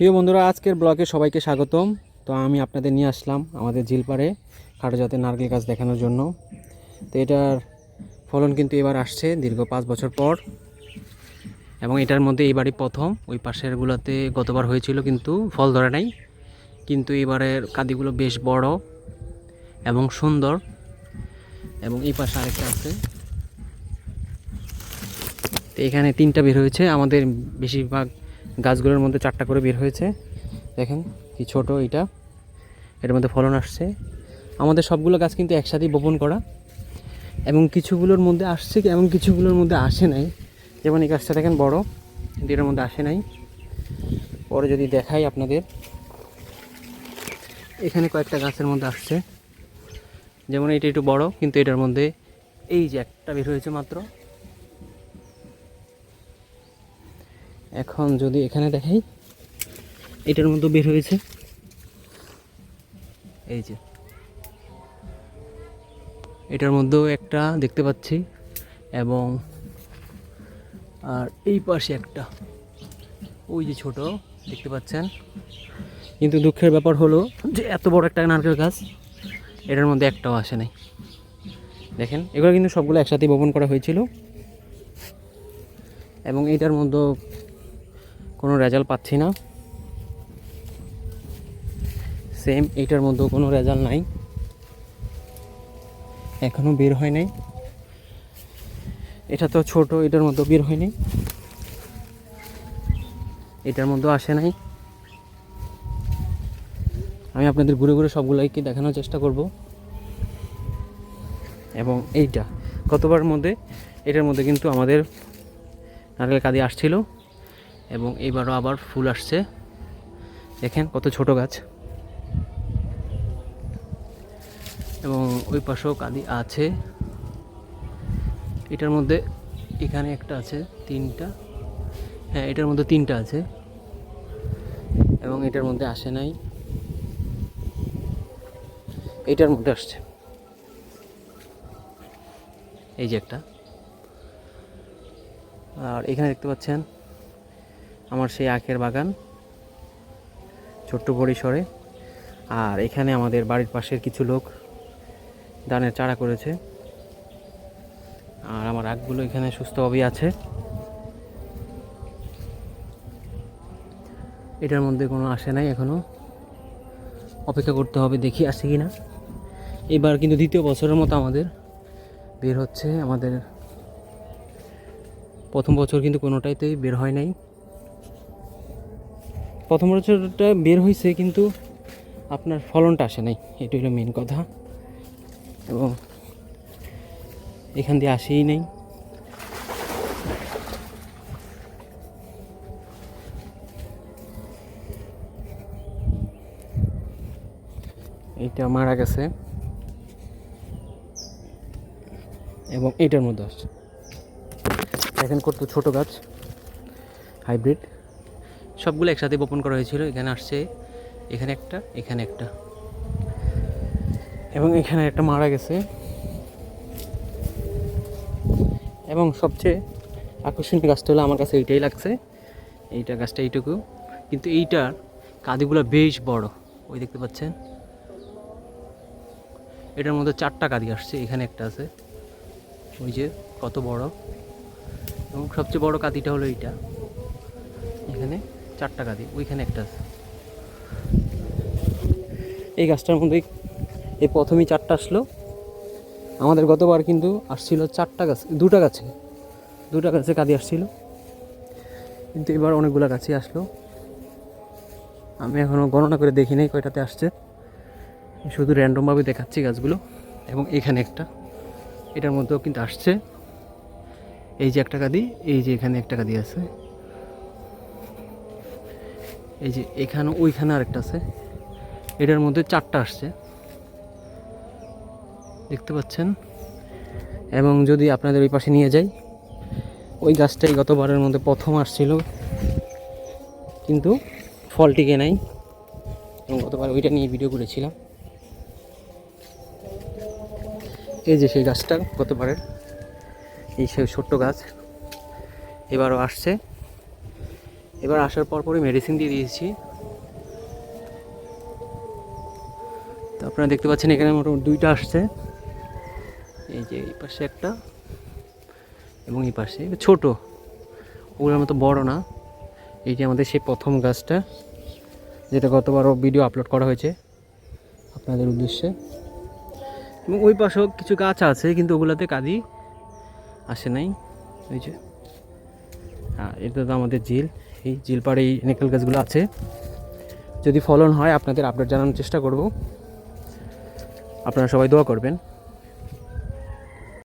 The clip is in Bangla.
প্রিয় বন্ধুরা, আজকের ব্লগে সবাইকে স্বাগতম। তো আমি আপনাদের নিয়ে আসলাম আমাদের ঝিলপাড়ে খাটো জাতের নারকেল গাছ দেখানোর জন্য। তো এটার ফলন কিন্তু এবার আসছে দীর্ঘ পাঁচ বছর পর। এবং এটার মধ্যে এইবারই প্রথম। ওই পাশেরগুলোতে গতবার হয়েছিল কিন্তু ফল ধরে নাই। কিন্তু এবারের কাঁদিগুলো বেশ বড় এবং সুন্দর। এবং এই পাশে আরেকটা আছে। তো এখানে তিনটা বের হয়েছে। আমাদের বেশিরভাগ গাছগুলোর মধ্যে চারটা করে বের হয়েছে। দেখেন কি ছোট এটা। এটার মধ্যে ফলন আসছে। আমাদের সবগুলো গাছ কিন্তু একসাথেই বপন করা। এবং কিছুগুলোর মধ্যে আসছে এবং কিছুগুলোর মধ্যে আসে নাই। যেমন এই গাছটা দেখেন বড়, কিন্তু এটার মধ্যে আসে নাই। পরে যদি দেখাই আপনাদের, এখানে কয়েকটা গাছের মধ্যে আসছে। যেমন এটা একটু বড়, কিন্তু এটার মধ্যে এই যে একটা বের হয়েছে মাত্র। এখন যদি এখানে দেখাই, এটার মধ্যে বের হয়েছে। এই যে। এটার মধ্যেও একটা দেখতে পাচ্ছি। এবং আর এই পাশে একটা। ওই যে ছোট, দেখতে পাচ্ছেন? কিন্তু দুঃখের ব্যাপার হলো যে এত বড় একটা নারকেল গাছ, এটার মধ্যে একটাও আসে নাই। দেখেন, এগুলো কিন্তু সবগুলো একসাথে বপন করা হয়েছিল। এবং এটার মধ্যে কোনো রেজাল্ট পাচ্ছি না। সেম এইটার মধ্যেও কোনো রেজাল্ট নাই। এখনও বের হয় নাই। এটা তো ছোট, এটার মধ্যেও বের হয়নি এটার মধ্যেও আসে নাই। আমি আপনাদের ঘুরে ঘুরে সবগুলোকে দেখানোর চেষ্টা করব। এবং এইটা কতবার মধ্যে, এটার মধ্যে কিন্তু আমাদের নারকেল কাঁদি আসছিল। এবং এবারও আবার ফুল আসছে। দেখেন কত ছোট গাছ। এবং ওই পাশেও কাঁদি আছে। এটার মধ্যে এখানে একটা আছে, তিনটা। হ্যাঁ এটার মধ্যে তিনটা আছে। এবং এটার মধ্যে আসে নাই। এটার মধ্যে আসছে। এই যে একটা। আর এখানে দেখতে পাচ্ছেন আমার সেই আখের বাগান, ছোট্ট পরিসরে। আর এখানে আমাদের বাড়ির পাশের কিছু লোক ধানের চারা করেছে। আর আমার আখগুলো এখানে সুস্থভাবেই আছে। এটার মধ্যে কোনো আসে নাই এখনও। অপেক্ষা করতে হবে, দেখি আসে কি না এবার কিন্তু দ্বিতীয় বছরের মতো আমাদের বের হচ্ছে। আমাদের প্রথম বছর কিন্তু কোনোটাইতেই বের হয় নাই। প্রথম বছরটা বের হয়েছে কিন্তু আপনার ফলনটা আসে নাই। এটা হলো মেন কথা। এবং এখান দিয়ে আসেই নেই। এইটা মারা গেছে। এবং এটার মধ্যে আসছে। দেখেন কত ছোট গাছ। হাইব্রিড সবগুলো একসাথে বপন করা হয়েছিল। এখানে আসছে, এখানে একটা এখানে একটা। এবং এখানে একটা মারা গেছে। এবং সবচেয়ে আকর্ষণীয় গাছটা হলো আমার কাছে এইটাই লাগছে। এইটা গাছটা এইটুকু। কিন্তু এইটার কাদিগুলো বেশ বড়। ওই দেখতে পাচ্ছেন? এটার মধ্যে চারটা কাঁদি আসছে, এখানে একটা আছে। ওই যে কত বড়। এবং সবচেয়ে বড় কাঁদিটা হলো এইটা। এখানে। চারটা কাদি ওইখানে একটা আছে। এই গাছটার মধ্যে এই প্রথমেই চারটা আসলো। আমাদের গতবার কিন্তু আসছিল চারটা গাছ, দুটা গাছে দুটা গাছে কাঁদি আসছিল। কিন্তু এবার অনেকগুলো গাছই আসলো। আমি এখনও গণনা করে দেখি নাই কয়টাতে আসছে। শুধু র্যান্ডমভাবে দেখাচ্ছি গাছগুলো এবং এখানে একটা। এটার মধ্যেও কিন্তু আসছে। এই যে একটা কাদি, এই যে এখানে একটা কাদি আছে। এই যে এখানে, ওইখানে আরেকটা আছে। এটার মধ্যে চারটা আসছে। দেখতে পাচ্ছেন? এবং যদি আপনাদের ওই পাশে নিয়ে যাই, ওই গাছটাই গতবারের মধ্যে প্রথম আসছিল। কিন্তু ফল টিকে নাই। এবং গতবার ওইটা নিয়ে ভিডিও করেছিলাম। এই যে সেই গাছটা গতবারের, এই সেই ছোট্ট গাছ। এবারও আসছে। এবার আসার পর পরই মেডিসিন দিয়ে দিয়েছি। তো আপনারা দেখতে পাচ্ছেন এখানে মোটামুটি দুইটা আসছে। এই যে এই পাশে একটা এবং এই পাশে ছোট। ওগুলোর মতো বড় না। এই যে আমাদের সেই প্রথম গাছটা, যেটা গতবারও ভিডিও আপলোড করা হয়েছে আপনাদের উদ্দেশ্যে। এবং ওই পাশেও কিছু গাছ আছে, কিন্তু ওগুলোতে কাজই আসে নাই। ওই যে এটা তো আমাদের ঝিল। এই ঝিল পাড়ে এই নেকেল গাছগুলো আছে। যদি ফলন হয়, আপনাদের আপডেট জানানোর চেষ্টা করব। আপনারা সবাই দোয়া করবেন।